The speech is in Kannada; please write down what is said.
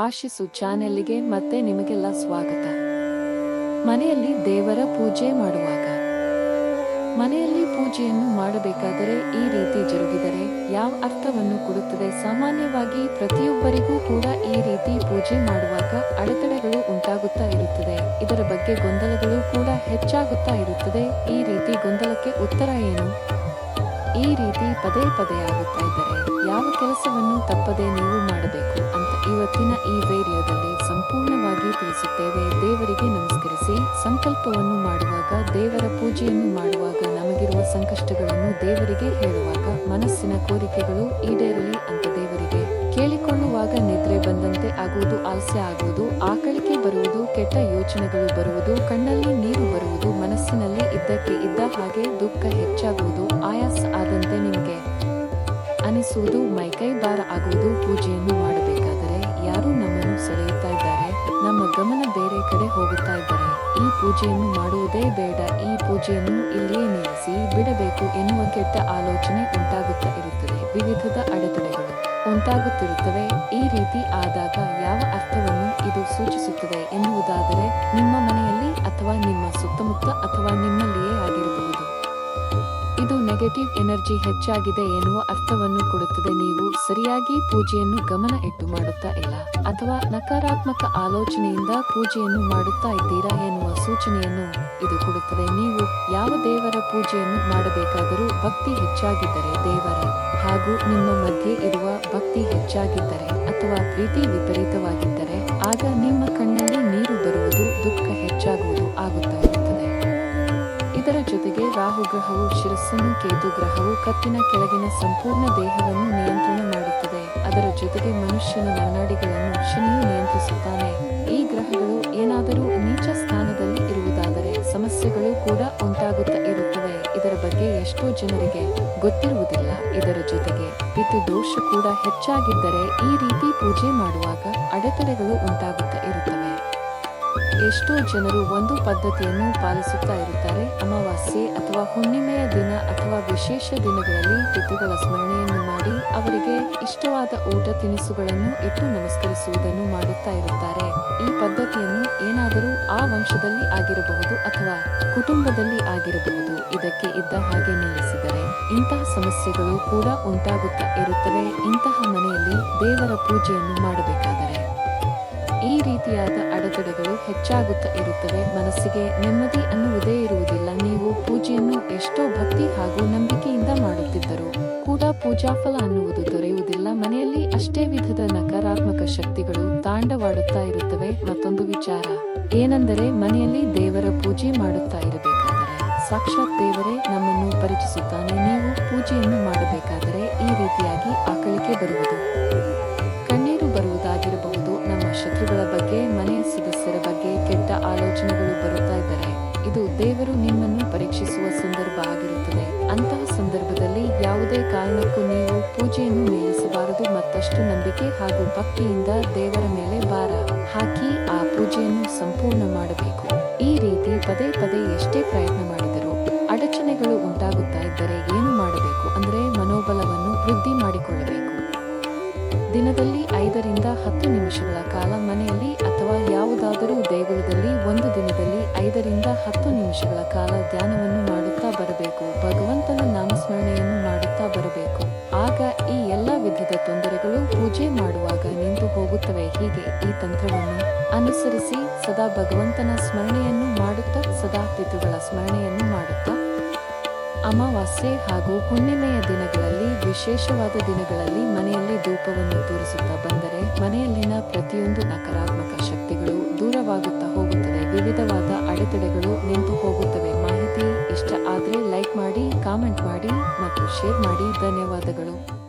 ಆಶಿಸು ಚಾನೆಲ್ಗೆ ಮತ್ತೆ ನಿಮಗೆಲ್ಲ ಸ್ವಾಗತ. ಮನೆಯಲ್ಲಿ ದೇವರ ಪೂಜೆ ಮಾಡುವಾಗ. ಮನೆಯಲ್ಲಿ ಪೂಜೆಯನ್ನು ಮಾಡಬೇಕಾದರೆ ಈ ರೀತಿ ಜರುಗಿದರೆ ಯಾವ ಅರ್ಥವನ್ನು ಕೊಡುತ್ತದೆ? ಸಾಮಾನ್ಯವಾಗಿ ಪ್ರತಿಯೊಬ್ಬರಿಗೂ ಕೂಡ ಈ ರೀತಿ ಪೂಜೆ ಮಾಡುವಾಗ ಅಡೆತಡೆಗಳು ಉಂಟಾಗುತ್ತಾ ಇರುತ್ತದೆ. ಇದರ ಬಗ್ಗೆ ಗೊಂದಲಗಳು ಕೂಡ ಹೆಚ್ಚಾಗುತ್ತಾ ಇರುತ್ತದೆ. ಈ ರೀತಿ ಗೊಂದಲಕ್ಕೆ ಉತ್ತರ ಏನು? ಈ ರೀತಿ ಪದೇ ಪದೇ ಆಗುತ್ತಾ ಇದ್ದರೆ ಯಾವ ಕೆಲಸವನ್ನು ತಪ್ಪದೆ ನೀವು ಮಾಡಬೇಕು ಅಂತ ಇವತ್ತಿನ ಈ ವಿಡಿಯೋದಲ್ಲಿ ಸಂಪೂರ್ಣವಾಗಿ ತಿಳಿಸುತ್ತೇವೆ. ದೇವರಿಗೆ ನಮಸ್ಕರಿಸಿ. ಸಂಕಲ್ಪವನ್ನು ಮಾಡುವಾಗ, ದೇವರ ಪೂಜೆಯನ್ನು ಮಾಡುವಾಗ ನಮಗಿರುವ ಸಂಕಷ್ಟಗಳನ್ನು ದೇವರಿಗೆ ಹೇಳುವಾಗ ಮನಸ್ಸಿನ ಕೋರಿಕೆಗಳು ಈಡೇರಲಿ ಅಂತ ದೇವರಿಗೆ. ಕೇಳಿಕೊಳ್ಳುವಾಗ ನಿದ್ರೆ ಬಂದಂತೆ ಆಗುವುದು ಆಲಸ್ಯ ಆಗುವುದು ಆಕಳಿಕೆ ಬರುವುದು, ಕೆಟ್ಟ ಯೋಚನೆಗಳು ಬರುವುದು, ಕಣ್ಣಲ್ಲಿ ನೀರು ಬರುವುದು, ಮನಸ್ಸಿನಲ್ಲಿ ಇದ್ದಕ್ಕೆ ಇದ್ದ ಹಾಗೆ ದುಃಖ ಹೆಚ್ಚಾಗುವುದು, ಆಯಾಸ ಆದಂತೆ ನಿಮಗೆ. ಅನಿಸುವುದು ಮೈಕೈ ಭಾರ ಆಗುವುದು, ಪೂಜೆಯನ್ನು ಮಾಡಬೇಕಾದರೆ ಯಾರು ನಮ್ಮನ್ನು ಸೆಳೆಯುತ್ತಾ ಇದ್ದಾರೆ. ನಮ್ಮ ಗಮನ ಬೇರೆ ಕಡೆ ಹೋಗುತ್ತಾ ಇದ್ದಾರೆ. ಈ ಪೂಜೆಯನ್ನು ಮಾಡುವುದೇ ಬೇಡ. ಈ ಪೂಜೆಯನ್ನು ಇಲ್ಲಿಯೇ ನಿಲ್ಲಿಸಿ ಬಿಡಬೇಕು ಎನ್ನುವ ಕೆಟ್ಟ ಆಲೋಚನೆ ಉಂಟಾಗುತ್ತಾ ಇರುತ್ತದೆ. ವಿವಿಧದ ಅಡೆತಡೆಗಳು ಉಂಟಾಗುತ್ತಿರುತ್ತವೆ. ಈ ರೀತಿ ಆದಾಗ ಯಾವ ಅರ್ಥವನ್ನು ಇದು ಸೂಚಿಸುತ್ತದೆ ಎನ್ನುವುದಾದರೆ ನಿಮ್ಮ ಮನೆಯಲ್ಲಿ ಅಥವಾ ನಿಮ್ಮ ಸುತ್ತಮುತ್ತ ಅಥವಾ ನಿಮ್ಮಲ್ಲಿಯೇ ಆಗಿರಬಹುದು. ಇದು ನೆಗೆಟಿವ್ ಎನರ್ಜಿ ಹೆಚ್ಚಾಗಿದೆ ಎನ್ನುವ ಅರ್ಥವನ್ನು ಕೊಡುತ್ತದೆ. ನೀವು ಸರಿಯಾಗಿ ಪೂಜೆಯನ್ನು ಗಮನ ಇಟ್ಟು ಮಾಡುತ್ತಾ ಇಲ್ಲ ಅಥವಾ ನಕಾರಾತ್ಮಕ ಆಲೋಚನೆಯಿಂದ ಪೂಜೆಯನ್ನು ಮಾಡುತ್ತಾ ಇದ್ದೀರಾ ಎನ್ನುವ ಸೂಚನೆಯನ್ನು ಇದು ಕೊಡುತ್ತದೆ. ನೀವು ಯಾವ ದೇವರ ಪೂಜೆಯನ್ನು ಮಾಡಬೇಕಾದರೂ ಭಕ್ತಿ ಹೆಚ್ಚಾಗಿದ್ದರೆ ದೇವರ ಹಾಗೂ ನಿಮ್ಮ ಮಧ್ಯೆ ಇರುವ ಭಕ್ತಿ ಹೆಚ್ಚಾಗಿದ್ದರೆ ಅಥವಾ ಪ್ರೀತಿ ವಿಪರೀತವಾಗಿದ್ದರೆ ಆಗ ನಿಮ್ಮ ಕಣ್ಣಲ್ಲಿ ನೀರು ರಾಹು ಗ್ರಹವು ಶಿರಸ್ಸನ್ನು ಕೇತು ಗ್ರಹವು ಕತ್ತಿನ ಕೆಳಗಿನ ಸಂಪೂರ್ಣ ದೇಹವನ್ನು ನಿಯಂತ್ರಣ ಮಾಡುತ್ತದೆ. ಅದರ ಜೊತೆಗೆ ಮನುಷ್ಯನ ನರನಾಡಿಗಳನ್ನು ಶನಿಯು ನಿಯಂತ್ರಿಸುತ್ತಾನೆ. ಈ ಗ್ರಹಗಳು ಏನಾದರೂ ನೀಚ ಸ್ಥಾನದಲ್ಲಿ ಇರುವುದಾದರೆ ಸಮಸ್ಯೆಗಳು ಕೂಡ ಉಂಟಾಗುತ್ತಾ ಇರುತ್ತವೆ. ಇದರ ಬಗ್ಗೆ ಎಷ್ಟೋ ಜನರಿಗೆ ಗೊತ್ತಿರುವುದಿಲ್ಲ. ಇದರ ಜೊತೆಗೆ ಪಿತು ದೋಷ ಕೂಡ ಹೆಚ್ಚಾಗಿದ್ದರೆ ಈ ರೀತಿ ಪೂಜೆ ಮಾಡುವಾಗ ಅಡೆತಡೆಗಳು ಉಂಟಾಗುತ್ತಾ ಇರುತ್ತವೆ. ಎಷ್ಟೋ ಜನರು ಒಂದು ಪದ್ಧತಿಯನ್ನು ಪಾಲಿಸುತ್ತಾ ಇರುತ್ತಾರೆ. ಅಮಾವಾಸ್ಯೆ ಅಥವಾ ಹುಣ್ಣಿಮೆಯ ದಿನ ಅಥವಾ ವಿಶೇಷ ದಿನಗಳಲ್ಲಿ ಪಿತೃಗಳ ಸ್ಮರಣೆಯನ್ನು ಮಾಡಿ ಅವರಿಗೆ ಇಷ್ಟವಾದ ಊಟ ತಿನಿಸುಗಳನ್ನು ಇಟ್ಟು ನಮಸ್ಕರಿಸುವುದನ್ನು ಮಾಡುತ್ತಾ ಇರುತ್ತಾರೆ. ಈ ಪದ್ಧತಿಯನ್ನು ಏನಾದರೂ ಆ ವಂಶದಲ್ಲಿ ಆಗಿರಬಹುದು ಅಥವಾ ಕುಟುಂಬದಲ್ಲಿ ಆಗಿರಬಹುದು. ಇದಕ್ಕೆ ಇದ್ದ ಹಾಗೆ ನಿಲ್ಲಿಸಿದರೆ ಇಂತಹ ಸಮಸ್ಯೆಗಳು ಕೂಡ ಉಂಟಾಗುತ್ತಾ ಇರುತ್ತವೆ. ಇಂತಹ ಮನೆಯಲ್ಲಿ ದೇವರ ಪೂಜೆಯನ್ನು ಮಾಡಬೇಕಾದರೆ ಈ ರೀತಿಯಾದ ಅಡೆತಡೆಗಳು ಹೆಚ್ಚಾಗುತ್ತಾ ಇರುತ್ತವೆ. ಮನಸ್ಸಿಗೆ ನೆಮ್ಮದಿ ಅನ್ನುವುದೇ ಇರುವುದಿಲ್ಲ. ನೀವು ಪೂಜೆಯನ್ನು ಎಷ್ಟೋ ಭಕ್ತಿ ಹಾಗೂ ನಂಬಿಕೆಯಿಂದ ಮಾಡುತ್ತಿದ್ದರು ಕೂಡ ಪೂಜಾ ಫಲ ಅನ್ನುವುದು ದೊರೆಯುವುದಿಲ್ಲ. ಮನೆಯಲ್ಲಿ ಅಷ್ಟೇ ವಿಧದ ನಕಾರಾತ್ಮಕ ಶಕ್ತಿಗಳು ತಾಂಡವಾಡುತ್ತಾ ಇರುತ್ತವೆ. ಮತ್ತೊಂದು ವಿಚಾರ, ಏನೆಂದರೆ ಮನೆಯಲ್ಲಿ ದೇವರ ಪೂಜೆ ಮಾಡುತ್ತಾ ಇರಬೇಕಾದರೆ, ಸಾಕ್ಷಾತ್ ದೇವರೇ ನಮ್ಮನ್ನು ಪರಿಚಿಸುತ್ತಾನೆ. ನೀವು ಪೂಜೆಯನ್ನು ಮಾಡಬೇಕಾದರೆ ಈ ರೀತಿಯಾಗಿ ಆಕಳಿಕೆ ಬರುವುದು, ಕಣ್ಣೀರು ಬರುವುದಾಗಿರಬಹುದು. ಶತ್ರುಗಳ ಬಗ್ಗೆ ಮನೆಯ ಸದಸ್ಯರ ಬಗ್ಗೆ ಕೆಟ್ಟ ಆಲೋಚನೆಗಳು ಬರುತ್ತಾ ಇದ್ದರೆ, ಇದು ದೇವರು ನಿಮ್ಮನ್ನು ಪರೀಕ್ಷಿಸುವ ಸಂದರ್ಭ ಆಗಿರುತ್ತದೆ. ಅಂತಹ ಸಂದರ್ಭದಲ್ಲಿ ಯಾವುದೇ ಕಾರಣಕ್ಕೂ ನೀವು ಪೂಜೆಯನ್ನು ನಿಲ್ಲಿಸಬಾರದು ಮತ್ತಷ್ಟು ನಂಬಿಕೆ ಹಾಗೂ ಭಕ್ತಿಯಿಂದ ದೇವರ ಮೇಲೆ ಭಾರ ಹಾಕಿ ಆ ಪೂಜೆಯನ್ನು ಸಂಪೂರ್ಣ ಮಾಡಬೇಕು. ಈ ರೀತಿ ಪದೇ ಪದೇ ಎಷ್ಟೇ ಪ್ರಯತ್ನ ಮಾಡಿದರೂ ಅಡಚಣೆಗಳು ಉಂಟಾಗುತ್ತಾ ಇದ್ದರೆ ಏನು ಮಾಡಬೇಕು? ಅಂದರೆ ಮನೋಬಲವನ್ನು ವೃದ್ಧಿ ಮಾಡಿಕೊಳ್ಳಬೇಕು. ದಿನದಲ್ಲಿ ಐದರಿಂದ ಹತ್ತು ನಿಮಿಷಗಳ ಕಾಲ ಮನೆಯಲ್ಲಿ ಅಥವಾ ಯಾವುದಾದರೂ ದೇಗುಲದಲ್ಲಿ ಒಂದು ದಿನದಲ್ಲಿ ಐದರಿಂದ ಹತ್ತು ನಿಮಿಷಗಳ ಕಾಲ ಧ್ಯಾನವನ್ನು ಮಾಡುತ್ತಾ ಬರಬೇಕು. ಭಗವಂತನ ನಾಮಸ್ಮರಣೆಯನ್ನು ಮಾಡುತ್ತಾ ಬರಬೇಕು. ಆಗ ಈ ಎಲ್ಲ ವಿಧದ ತೊಂದರೆಗಳು ಪೂಜೆ ಮಾಡುವಾಗ ನಿಂತು ಹೋಗುತ್ತವೆ. ಹೀಗೆ ಈ ತಂತ್ರವನ್ನು ಅನುಸರಿಸಿ ಸದಾ ಭಗವಂತನ ಸ್ಮರಣೆಯನ್ನು ಮಾಡುತ್ತಾ ಸದಾ ಪಿತೃಗಳ ಸ್ಮರಣೆಯನ್ನು ಮಾಡುತ್ತಾ ಅಮಾವಾಸ್ಯೆ ಹಾಗೂ ಹುಣ್ಣಿಮೆಯ ದಿನಗಳಲ್ಲಿ, ವಿಶೇಷವಾದ ದಿನಗಳಲ್ಲಿ ಮನೆಯಲ್ಲಿ ಧೂಪವನ್ನು ತೋರಿಸುತ್ತಾ ಬಂದರೆ ಮನೆಯಲ್ಲಿನ ಪ್ರತಿಯೊಂದು ನಕಾರಾತ್ಮಕ ಶಕ್ತಿಗಳು ದೂರವಾಗುತ್ತಾ ಹೋಗುತ್ತದೆ ವಿವಿಧವಾದ ಅಡೆತಡೆಗಳು ನಿಂತು ಹೋಗುತ್ತವೆ. ಮಾಹಿತಿ ಇಷ್ಟ ಆದರೆ ಲೈಕ್ ಮಾಡಿ, ಕಾಮೆಂಟ್ ಮಾಡಿ ಮತ್ತು ಶೇರ್ ಮಾಡಿ. ಧನ್ಯವಾದಗಳು.